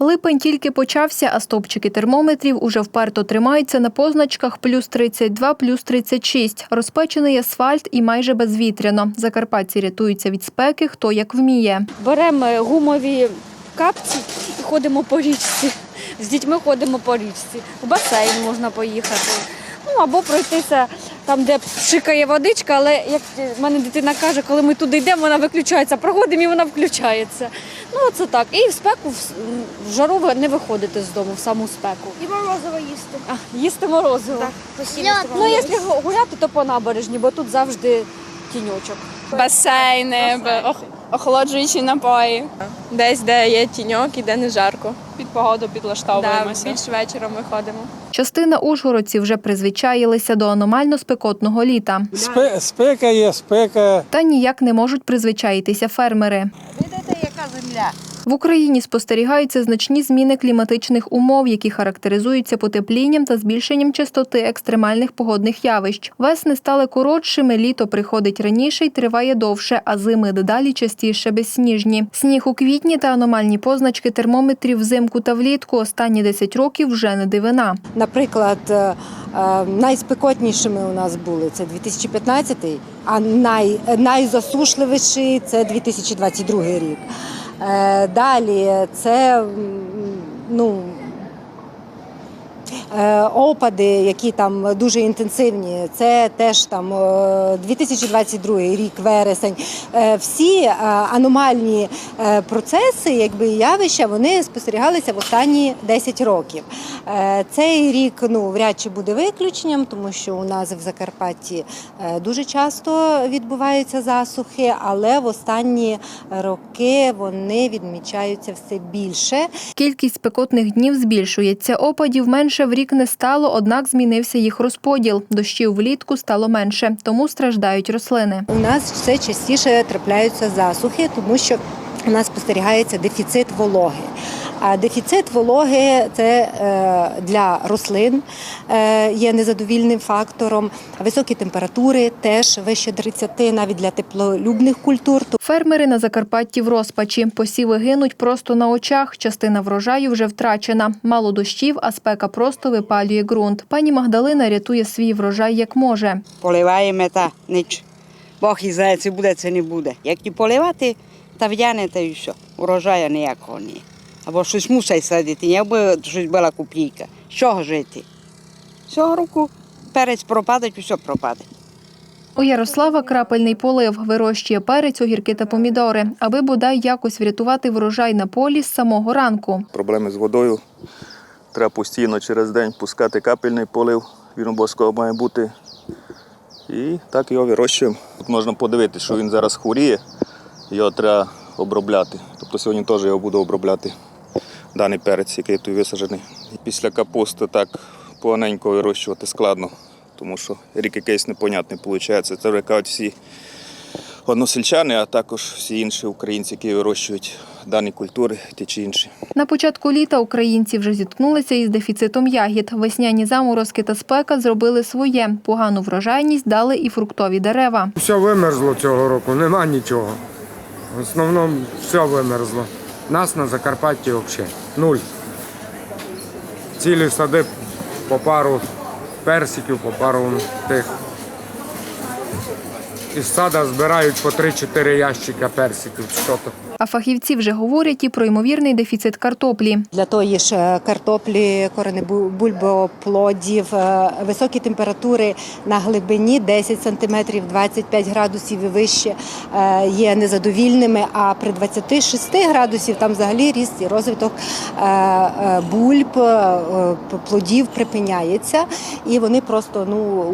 Липень тільки почався, а стовпчики термометрів уже вперто тримаються на позначках плюс 32, плюс 36. Розпечений асфальт і майже безвітряно. Закарпатці рятуються від спеки, хто як вміє. Беремо гумові капці і ходимо по річці. З дітьми ходимо по річці. В басейн можна поїхати. Ну або пройтися там, де пшикає водичка, але як в мене дитина каже, коли ми туди йдемо, вона виключається. Проходимо і вона включається. Ну це так. І в спеку в- жару не виходите з дому в саму спеку. І морозиво їсти. А, їсти морозиво. Так, постійно. Ну, якщо гуляти, то по набережні, бо тут завжди тіньочок. басейни, б- ох- охолоджуючі напої. Десь, де є тіньок і де не жарко. Під погоду Да, підлаштовуємося. більш вечором виходимо. Частина ужгородців вже призвичаїлися до аномально спекотного літа. Спе- Спека є, спека. Та ніяк не можуть призвичаїтися фермери. Видите, земля? В Україні спостерігаються значні зміни кліматичних умов, які характеризуються потеплінням та збільшенням частоти екстремальних погодних явищ. Весни стали коротшими, літо приходить раніше й триває довше, а зими дедалі частіше безсніжні. Сніг у квітні та аномальні позначки термометрів взимку та влітку останні 10 років вже не дивина. Наприклад, е, е, найспекотнішими у нас були це 2015, а най, найзасушливіший це 2022 рік. Е, Далі це ну, опади, які там дуже інтенсивні, це теж там е, 2022 рік, вересень. Е, Всі е, аномальні е, процеси, якби явища, вони спостерігалися в останні 10 років. Е, Цей рік ну вряд чи буде виключенням, тому що у нас в Закарпатті е, дуже часто відбуваються засухи, але в останні роки вони відмічаються все більше. Кількість спекотних днів збільшується. Опадів менше в рік не стало, однак змінився їх розподіл. Дощів влітку стало менше, тому страждають рослини. У нас все частіше трапляються засухи, тому що у нас спостерігається дефіцит вологи. А дефіцит вологи це е, для рослин е, є незадовільним фактором. Високі температури теж вище 30, навіть для теплолюбних культур. Фермери на Закарпатті в розпачі. Посіви гинуть просто на очах. Частина врожаю вже втрачена. Мало дощів, а спека просто випалює ґрунт. Пані Магдалина рятує свій врожай як може. Поливаємо та ніч. Бог і знає, чи буде, чи не буде. Як не поливати, та в'яне, та і все. Урожаю ніякого ні. Або щось мусить садити, якби щось була копійка. З чого жити? Цього року перець пропаде, все пропаде. У Ярослава крапельний полив вирощує перець, огірки та помідори, аби бодай якось врятувати врожай на полі з самого ранку. проблеми з водою. Треба постійно через день пускати капельний полив, він обов'язково має бути. І так його вирощуємо. Тут можна подивитися, що він зараз хворіє, його треба обробляти. Тобто сьогодні теж його буду обробляти, даний перець, який тут висаджений. Після капусти так поганенько вирощувати складно, тому що рік якийсь непонятний виходить. Це вже кажуть всі односельчани, а також всі інші українці, які вирощують дані культури, ті чи інші. На початку літа українці вже зіткнулися із дефіцитом ягід. Весняні заморозки та спека зробили своє. Погану врожайність дали і фруктові дерева. Все вимерзло цього року, нема нічого. В основному все вимерзло. Нас на Закарпатті взагалі нуль. Цілі сади по пару персиків, по пару тих. Із сада збирають по 3-4 ящика персиків. А фахівці вже говорять і про ймовірний дефіцит картоплі. Для тої ж е, картоплі, коренебульбоплодів, е, високі температури на глибині 10 см, 25 градусів і вище е, є незадовільними, а при 26 градусів там взагалі ріст і розвиток бульб, плодів припиняється. І вони просто ну,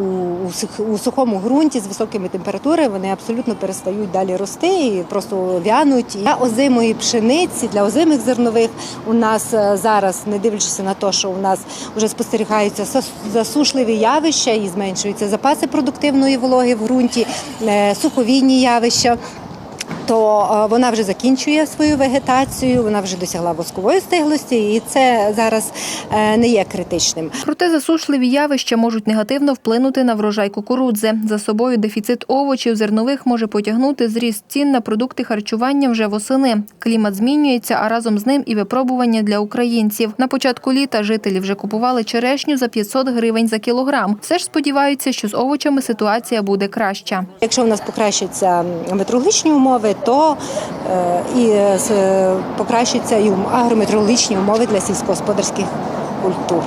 у сухому ґрунті з високими температурами вони абсолютно перестають далі рости і просто вянуть. Для озимої пшениці, для озимих зернових у нас е, зараз, не дивлячись на те, що у нас вже спостерігаються засушливі явища і зменшуються запаси продуктивної вологи в ґрунті, е, суховійні явища. То е, вона вже закінчує свою вегетацію, вона вже досягла воскової стиглості, і це зараз е, не є критичним. Проте засушливі явища можуть негативно вплинути на врожай кукурудзи. За собою дефіцит овочів зернових може потягнути зріст цін на продукти харчування вже восени. Клімат змінюється, а разом з ним і випробування для українців. На початку літа жителі вже купували черешню за 500 гривень за кілограм. Все ж сподіваються, що з овочами ситуація буде краща. Якщо у нас покращаться метеорологічні умови, то е, і е, покращаться і агрометеорологічні умови для сільськогосподарських культур.